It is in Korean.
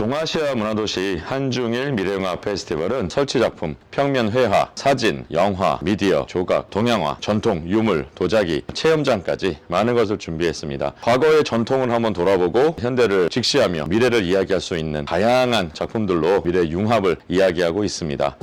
동아시아 문화도시 한중일 미래영화 페스티벌은 설치 작품, 평면 회화, 사진, 영화, 미디어, 조각, 동양화, 전통, 유물, 도자기, 체험장까지 많은 것을 준비했습니다. 과거의 전통을 한번 돌아보고 현대를 직시하며 미래를 이야기할 수 있는 다양한 작품들로 미래 융합을 이야기하고 있습니다.